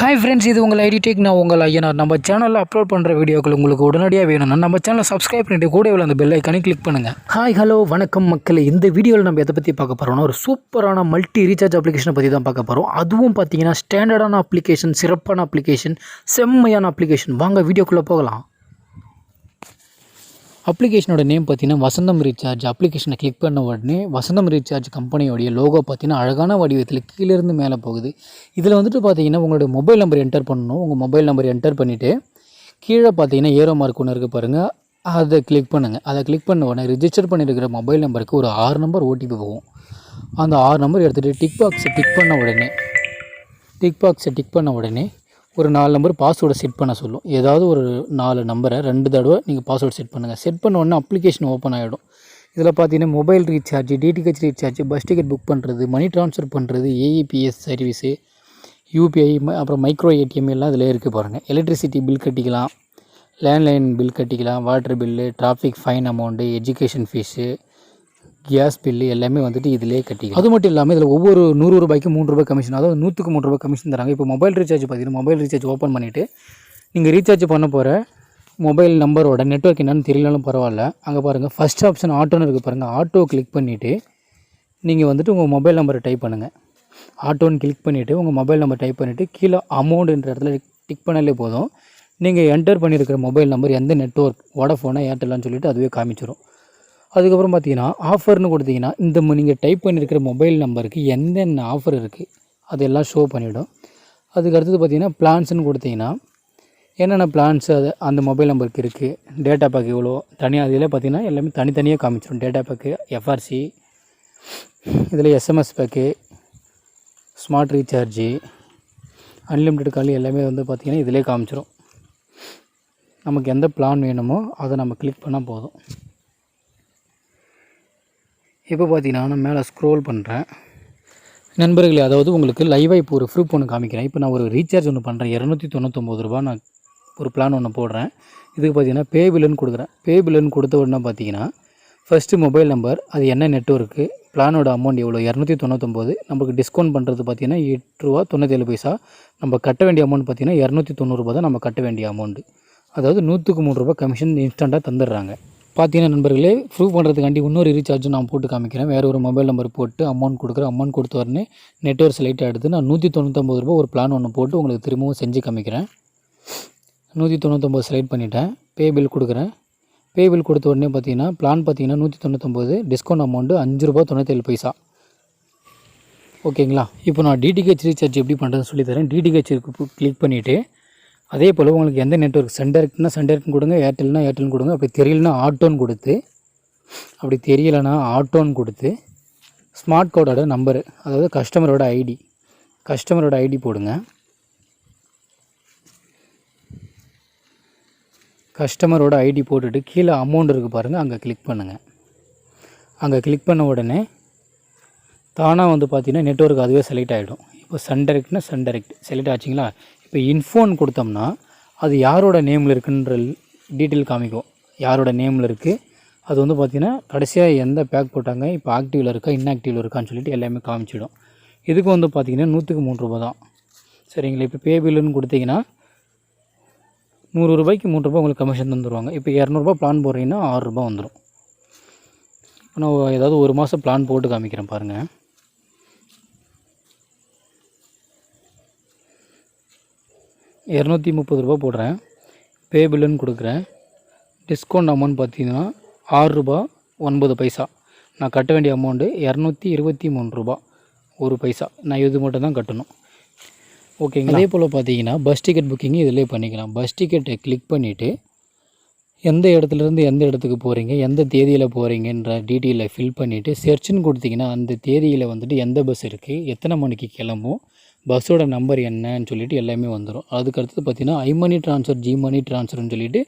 Hi friends இது உங்கள் ஐடிடெக் நான் உங்கள் ஐயனார். நம்ம சேனலில் அப்லோட் பண்ணுற வீடியோக்கள் உங்களுக்கு உடனடியாக வேணும்னா நம்ம சேனலை சப்ஸ்கிரைப் பண்ணிட்டு கூட உள்ள அந்த பெல் ஐக்கானே கிளிக் பண்ணுங்கள் ஹாய் ஹலோ வணக்கம் மக்களே. இந்த வீடியோவில் நம்ம எதை பற்றி பார்க்க போகிறோம்னா ஒரு சூப்பரான மல்டி ரீசார்ஜ் அப்ளிகேஷனை பற்றி தான் பார்க்க போகிறோம் அதுவும் பார்த்தீங்கன்னா ஸ்டாண்டர்டான அப்ளிகேஷன் சிறப்பான அப்ளிகேஷன் செம்மையான அப்ளிகேஷன் வாங்க வீடியோக்குள்ளே போகலாம். அப்ளிகேஷனோட நேம் பார்த்தீங்கன்னா வசந்தம் ரீசார்ஜ் அப்ளிகேஷனை கிளிக் பண்ண உடனே வசந்தம் ரீசார்ஜ் கம்பெனியோடைய லோகோ பார்த்தீங்கன்னா அழகான வடிவத்தில் கீழேருந்து மேலே போகுது. இதில் வந்துட்டு பார்த்தீங்கன்னா உங்களுடைய மொபைல் நம்பர் என்டர் பண்ணணும். உங்கள் மொபைல் நம்பர் என்டர் பண்ணிவிட்டு கீழே பார்த்தீங்கன்னா ஏரோ மார்க் ஒன்று இருக்குது பாருங்கள் அதை கிளிக் பண்ணுங்கள் அதை கிளிக் பண்ண உடனே ரிஜிஸ்டர் பண்ணியிருக்கிற மொபைல் நம்பருக்கு ஒரு ஆறு நம்பர் ஓடிபி போகும். அந்த ஆறு நம்பர் எடுத்துகிட்டு டிக் பாக்ஸை டிக் பண்ண உடனே டிக் பாக்ஸை டிக் பண்ண உடனே ஒரு நாலு நம்பர் பாஸ்வேர்டை செட் பண்ண சொல்லும். ஏதாவது ஒரு நாலு நம்பரை ரெண்டு தடவை நீங்கள் பாஸ்வேர்டு செட் பண்ணுங்கள் செட் பண்ண உடனே அப்ளிகேஷன் ஓப்பன் ஆகிடும் இதில் பார்த்தீங்கன்னா mobile recharge DTH recharge bus ticket book பண்ணுறது மணி ட்ரான்ஸ்ஃபர் பண்ணுறது ஏஇபிஎஸ் சர்வீஸு யூபிஐ அப்புறம் மைக்ரோ ஏடிஎம் எல்லாம் இதில் இருக்குது பாருங்கள் எலக்ட்ரிசிட்டி பில் கட்டிக்கலாம் லேண்ட்லைன் பில் கட்டிக்கலாம் water bill traffic fine amount education fees gas bill எல்லாமே வந்துட்டு இதிலே கட்டிக்கலாம். அது மட்டும் இல்லாமல் இதில் ஒவ்வொரு நூறு ரூபாய்க்கு மூணு ரூபாய் கமிஷன் அதாவது நூற்றுக்கு மூணு ரூபாய் கமிஷன் தராங்க. இப்போ மொபைல் ரீசார்ஜ் பார்த்தீங்கன்னா மொபைல் ரீசார்ஜ் ஓப்பன் பண்ணிவிட்டு நீங்கள் ரீசார்ஜ் பண்ண போகிற மொபைல் நம்பரோட நெட்ஒர்க் என்னன்னு தெரியலனாலும் பரவாயில்ல. அங்கே பாருங்கள் ஃபஸ்ட் ஆப்ஷன் ஆட்டோன்னு இருக்குது பாருங்கள் ஆட்டோ கிளிக் பண்ணிவிட்டு நீங்கள் வந்துட்டு உங்கள் மொபைல் நம்பரை டைப் பண்ணுங்கள் ஆட்டோன்னு கிளிக் பண்ணிவிட்டு உங்கள் மொபைல் நம்பர் டைப் பண்ணிவிட்டு கீழே அமௌண்ட்டுன்ற இடத்துல டிக் பண்ணாலே போதும். நீங்கள் என்டர் பண்ணியிருக்கிற மொபைல் நம்பர் எந்த நெட்ஒர்க் வோடஃபோனா ஏர்டெல்லான்னு சொல்லிவிட்டு அதுவே காமிச்சிடும் அதுக்கப்புறம் பார்த்தீங்கன்னா ஆஃபர்னு கொடுத்தீங்கன்னா இந்த நீங்கள் டைப் பண்ணியிருக்கிற மொபைல் நம்பருக்கு என்னென்ன ஆஃபர் இருக்குது அதெல்லாம் ஷோ பண்ணிவிடும் அதுக்கு அடுத்தது பார்த்தீங்கன்னா பிளான்ஸ்னு கொடுத்தீங்கன்னா என்னென்ன பிளான்ஸ் அது அந்த மொபைல் நம்பருக்கு இருக்குது டேட்டா பேக் எவ்வளோ தனியாக அதில் பார்த்தீங்கன்னா எல்லாமே தனித்தனியாக காமிச்சிடும். டேட்டா பேக்கு எஃப்ஆர்சி இதில் SMS pack smart recharge unlimited call எல்லாமே வந்து பார்த்திங்கன்னா இதிலே காமிச்சிடும் நமக்கு எந்த பிளான் வேணுமோ அதை நம்ம கிளிக் பண்ணால் போதும். இப்போ பார்த்தீங்கன்னா நான் மேலே ஸ்க்ரோல் பண்ணுறேன். நண்பர்களே அதாவது உங்களுக்கு லைவாக இப்போ ஒரு ப்ரூஃப் ஒன்று காமிக்கிறேன். இப்போ நான் ஒரு ரீசார்ஜ் ஒன்று பண்ணுறேன் இரநூத்தி தொண்ணூத்தொம்பது ரூபா நான் ஒரு பிளான் ஒன்று போடுறேன். இதுக்கு பார்த்தீங்கன்னா பே பில்லுன்னு கொடுக்குறேன். பே பில்லுன்னு கொடுத்த உடனே பார்த்தீங்கன்னா ஃபஸ்ட்டு மொபைல் நம்பர் அது என்ன நெட்ஒர்க்கு பிளானோட அமௌண்ட் எவ்வளோ இரநூத்தி தொண்ணூத்தொம்பது. நமக்கு டிஸ்கவுண்ட் பண்ணுறது பார்த்தீங்கன்னா எட்டு ரூபா தொண்ணூற்றேழு பைசா. நம்ம கட்ட வேண்டிய அமௌண்ட் பார்த்தீங்கன்னா இரநூத்தி தொண்ணூறுபா தான் நம்ம கட்ட வேண்டிய அமௌண்ட்டு அதாவது நூற்றுக்கு மூணு ரூபா கமிஷன் இன்ஸ்டண்ட்டாக தந்துடுறாங்க. பார்த்தீங்கன்னா நண்பர்களே ப்ரூவ் பண்ணுறதுக்காண்டி இன்னொரு ரீசார்ஜும் நான் போட்டு காமிக்கிறேன். வேறு ஒரு மொபைல் நம்பர் போட்டு அமௌண்ட் கொடுக்குறேன். அமௌண்ட் கொடுத்த உடனே நெட்ஒர்க் செலக்ட் எடுத்து நான் நூற்றி தொண்ணூற்றொம்பது ரூபா ஒரு பிளான் ஒன்று போட்டு உங்களுக்கு திரும்பவும் செஞ்சு காமிக்கிறேன். நூற்றி தொண்ணூற்றொம்பது செலக்ட் பண்ணிட்டேன். பே பில் கொடுக்குறேன். பே பில் கொடுத்த உடனே பார்த்தீங்கன்னா பிளான் பார்த்தீங்கன்னா நூற்றி தொண்ணூற்றொம்பது டிஸ்கவுண்ட் அமௌண்ட்டு அஞ்சு ரூபா தொண்ணூற்றேழு பைசா. ஓகேங்களா இப்போ நான் டிடிஹெச் ரீசார்ஜ் எப்படி பண்ணுறதுன்னு சொல்லித்தரேன். டிடிஹெச் கிளிக் பண்ணிவிட்டு அதே போல் உங்களுக்கு எந்த நெட்ஒர்க் சன் டேரக்ட்னா கொடுங்க ஏர்டெல்னா ஏர்டெல்னு கொடுங்க அப்படி தெரியலனா ஆட்டோன்னு கொடுத்து அப்படி தெரியலைனா ஆட்டோன்னு கொடுத்து ஸ்மார்ட் கோடோட நம்பரு அதாவது கஸ்டமரோட ஐடி கஸ்டமரோட ஐடி போடுங்க. கஸ்டமரோட ஐடி போட்டுட்டு கீழே அமௌண்ட் இருக்குது பாருங்கள் அங்கே கிளிக் பண்ணுங்கள் அங்கே கிளிக் பண்ண உடனே தானாக வந்து பார்த்தீங்கன்னா நெட்ஒர்க் அதுவே செலக்ட் ஆகிடும் இப்போ சன் டேரக்ட்னா சன் டெரெக்ட் செலக்ட் ஆச்சுங்களா? இப்போ இன்ஃபோன் கொடுத்தோம்னா அது யாரோட நேமில் இருக்குன்ற டீட்டெயில் காமிக்கும். யாரோட நேமில் இருக்குது அது வந்து பார்த்திங்கன்னா கடைசியாக எந்த பேக் போட்டாங்க இப்போ ஆக்டிவில் இருக்கா இன்ஆக்டிவில் இருக்கான்னு சொல்லிட்டு எல்லாமே காமிச்சிடும். இதுக்கு வந்து பார்த்திங்கன்னா நூற்றுக்கு மூணு ரூபா தான். சரிங்களா? இப்போ பே பில்லுன்னு கொடுத்தீங்கன்னா நூறு ரூபாய்க்கு மூணு உங்களுக்கு கமிஷன் தந்துடுவாங்க இப்போ இரநூறுபா பிளான் போடுறீங்கன்னா ஆறுரூபா வந்துடும் இப்போ நான் ஏதாவது ஒரு மாதம் பிளான் போட்டு காமிக்கிறேன் பாருங்கள் இரநூத்தி முப்பது ரூபா போடுறேன். பே பில்லுன்னு கொடுக்குறேன். டிஸ்கவுண்ட் அமௌண்ட் பார்த்தீங்கன்னா ஆறு ரூபா ஒன்பது பைசா. நான் கட்ட வேண்டிய அமௌண்ட்டு இரநூத்தி இருபத்தி மூணு ரூபா ஒரு பைசா. நான் இது மட்டும் தான் கட்டணும். ஓகேங்க அதே போல் பார்த்தீங்கன்னா பஸ் டிக்கெட் புக்கிங் இதிலே பண்ணிக்கலாம். பஸ் டிக்கெட்டை கிளிக் பண்ணிவிட்டு எந்த இடத்துலேருந்து எந்த இடத்துக்கு போகிறீங்க எந்த தேதியில் போகிறீங்கன்ற டீட்டெயிலை ஃபில் பண்ணிவிட்டு சர்ச்சுன்னு கொடுத்தீங்கன்னா அந்த தேதியில் வந்துட்டு எந்த பஸ் இருக்குது எத்தனை மணிக்கு கிளம்பும் பஸ்ஸோட நம்பர் என்னன்னு சொல்லிட்டு எல்லாமே வந்துடும் அதுக்கு அடுத்தது பார்த்திங்கன்னா ஐ மணி ட்ரான்ஸ்ஃபர் ஜி மணி ட்ரான்ஸ்ஃபர்னு சொல்லிட்டு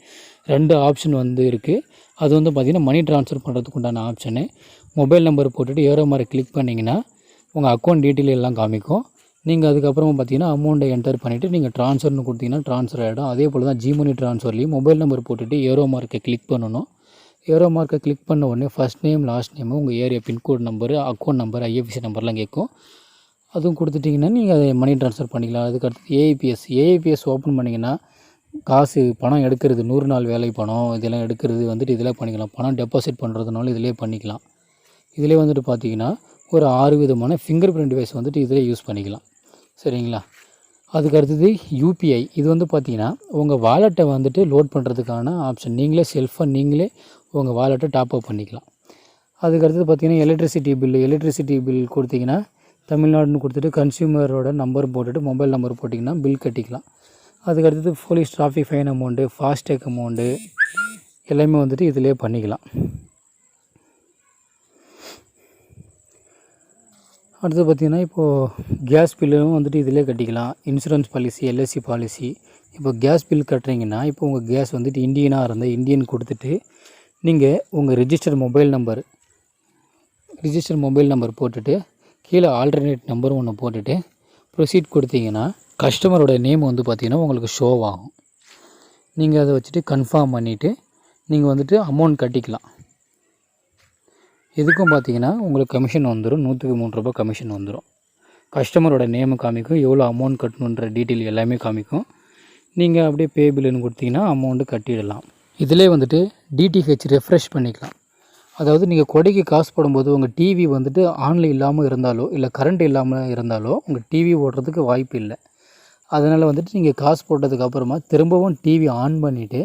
ரெண்டு ஆப்ஷன் வந்து இருக்குது அது வந்து பார்த்திங்கன்னா மணி ட்ரான்ஸ்ஃபர் பண்ணுறதுக்கு உண்டான ஆப்ஷனு மொபைல் நம்பர் போட்டுட்டு ஏரோ மாதிரி கிளிக் பண்ணிங்கன்னா உங்கள் அக்கௌண்ட் டீட்டெயில் எல்லாம் காமிக்கும். நீங்கள் அதுக்கப்புறமா பார்த்தீங்கன்னா அமௌண்ட்டை என்டர் பண்ணிவிட்டு நீங்கள் ட்ரான்ஸ்ஃபர்னு கொடுத்தீங்கன்னா ட்ரான்ஸ்ஃபர் ஆகிடும் அதே போல் தான் ஜிமனி ட்ரான்ஸ்ஃபர்லேயும் மொபைல் நம்பர் போட்டுட்டு ஏரோ மார்க்கை கிளிக் பண்ணணும். ஏரோ மார்க்கை கிளிக் பண்ண உடனே ஃபஸ்ட் நேம் லாஸ்ட் நேமு உங்கள் area pincode number account number IFC நம்பர்லாம் கேட்கும். அதுவும் கொடுத்துட்டிங்கன்னா நீங்கள் அதை மணி ட்ரான்ஸ்ஃபர் பண்ணிக்கலாம். அதுக்கு அடுத்து ஏஐபிஎஸ் ஏஐபிஎஸ் ஓப்பன் பண்ணிங்கன்னா காசு பணம் எடுக்கிறது நூறு நாள் வேலை பணம் இதெல்லாம் எடுக்கிறது வந்துட்டு இதில் பண்ணிக்கலாம். பணம் டெபாசிட் பண்ணுறதுனால இதிலே பண்ணிக்கலாம். இதிலே வந்துட்டு பார்த்தீங்கன்னா ஒரு ஆறு விதமான ஃபிங்கர் பிரிண்ட் டிவைஸ் வந்துட்டு இதிலே யூஸ் பண்ணிக்கலாம். சரிங்களா? அதுக்கு அடுத்தது யூபிஐ இது வந்து பார்த்தீங்கன்னா உங்கள் வாலெட்டை வந்துட்டு லோட் பண்ணுறதுக்கான ஆப்ஷன் நீங்களே செல்ஃபாக நீங்களே உங்கள் வாலெட்டை டாப் அப் பண்ணிக்கலாம். அதுக்கு அடுத்தது பார்த்தீங்கன்னா எலக்ட்ரிசிட்டி பில்லு எலக்ட்ரிசிட்டி பில் கொடுத்திங்கன்னா தமிழ்நாடுன்னு கொடுத்துட்டு கன்சியூமரோட நம்பர் போட்டுட்டு மொபைல் நம்பர் போட்டிங்கன்னா பில் கட்டிக்கலாம். அதுக்கு அடுத்தது police traffic fine amount FASTag amount எல்லாமே வந்துட்டு இதிலே பண்ணிக்கலாம். அடுத்து பார்த்திங்கன்னா இப்போது கேஸ் பில்லும் வந்துட்டு இதிலே கட்டிக்கலாம். இன்சூரன்ஸ் பாலிசி எல்ஐசி பாலிசி இப்போ கேஸ் பில் கட்டுறீங்கன்னா இப்போ உங்கள் கேஸ் வந்துட்டு இந்தியனாக இருந்தால் இந்தியன் கொடுத்துட்டு நீங்கள் உங்கள் register mobile number register mobile number போட்டுட்டு கீழே ஆல்டர்னேட் நம்பரும் ஒன்று போட்டுட்டு ப்ரொசீட் கொடுத்தீங்கன்னா கஸ்டமரோட நேம் வந்து பார்த்திங்கன்னா உங்களுக்கு ஷோ ஆகும். நீங்கள் அதை வச்சுட்டு கன்ஃபார்ம் பண்ணிவிட்டு நீங்கள் வந்துட்டு அமௌண்ட் கட்டிக்கலாம். இதுக்கும் பார்த்தீங்கன்னா உங்களுக்கு கமிஷன் வந்துடும் நூற்றுக்கு மூணு ரூபாய் கமிஷன் வந்துடும் கஸ்டமரோட நேமு காமிக்கும். எவ்வளோ அமௌண்ட் கட்டணுன்ற டீட்டெயில் எல்லாமே காமிக்கும். நீங்கள் அப்படியே பே பில்லுன்னு கொடுத்தீங்கன்னா அமௌண்ட்டு கட்டிடலாம். இதிலே வந்துட்டு டிடிஹெச் ரெஃப்ரெஷ் பண்ணிக்கலாம். அதாவது நீங்கள் கொடைக்கு காசு போடும்போது உங்கள் டிவி வந்துட்டு ஆனில் இல்லாமல் இருந்தாலோ இல்லை கரண்ட் இல்லாமல் இருந்தாலோ உங்கள் டிவி ஓடுறதுக்கு வாய்ப்பு இல்லை. அதனால் வந்துட்டு நீங்கள் காசு போட்டதுக்கு அப்புறமா திரும்பவும் டிவி ஆன் பண்ணிவிட்டு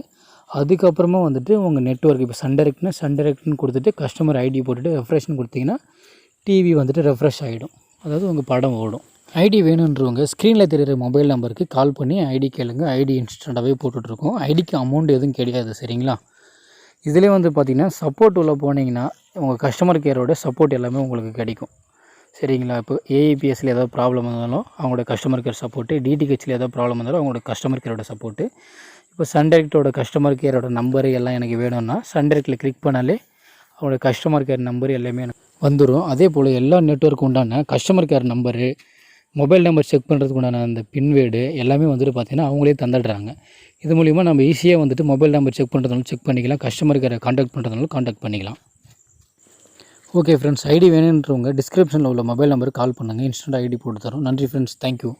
அதுக்கப்புறமா வந்துட்டு உங்கள் நெட்ஒர்க் இப்போ சன் டைரக்ட்னா சன் டைரக்ட்னு கொடுத்துட்டு கஸ்டமர் ஐடி போட்டுட்டு ரெஃப்ரெஷ்னு கொடுத்தீங்கன்னா டிவி வந்துட்டு ரெஃப்ரெஷ் ஆகிடும் அதாவது உங்கள் படம் ஓடும். ஐடி வேணுன்றவங்க ஸ்க்ரீனில் தெரியுற மொபைல் நம்பருக்கு கால் பண்ணி ஐடி கேளுங்க. ஐடி இன்ஸ்டண்ட்டாகவே போட்டுட்ருக்கோம். ஐடிக்கு அமௌண்ட் எதுவும் கிடையாது சரிங்களா? இதிலே வந்து பார்த்திங்கன்னா சப்போர்ட் உள்ளே போனீங்கன்னா உங்கள் கஸ்டமர் கேரோட சப்போர்ட் எல்லாமே உங்களுக்கு கிடைக்கும். சரிங்களா? இப்போ ஏஐபிஎஸ்சில் ஏதாவது ப்ராப்ளம் இருந்தாலும் அவங்களோட கஸ்டமர் கேர் சப்போர்ட்டு டிடிஹெச்சில் ஏதாவது ப்ராப்ளம் இருந்தாலும் அவங்களோட கஸ்டமர் கேரோட சப்போர்ட்டு இப்போ சன்டைரக்டோட கஸ்டமர் கேரோட நம்பரு எல்லாம் எனக்கு வேணும்னா சன்டைரக்டில் கிளிக் பண்ணாலே அவங்களோட கஸ்டமர் கேர் நம்பர் எல்லாமே எனக்கு வந்துடும் அதே போல் எல்லா நெட்ஒர்க்கு உண்டான customer care number mobile number check பண்ணுறதுக்கு உண்டான அந்த பின்வேடு எல்லாமே வந்துட்டு பார்த்திங்கன்னா அவங்களே தந்துடுறாங்க. இது மூலிமா நம்ம ஈஸியாக வந்துட்டு மொபைல் நம்பர் செக் பண்ணுறதுனாலும் செக் பண்ணிக்கலாம். கஸ்டமர் கேரை காண்டாக்ட் பண்ணுறதுனாலும் காண்டாக்ட் பண்ணிக்கலாம். ஓகே ஃப்ரெண்ட்ஸ் ஐடி வேணுன்றவங்க டிஸ்கிரிப்ஷனில் உள்ள மொபைல் நம்பருக்கு கால் பண்ணுங்கள் இன்ஸ்டன்ட் ஐடி போட்டு தரோம். நன்றி ஃப்ரெண்ட்ஸ் தேங்க்யூ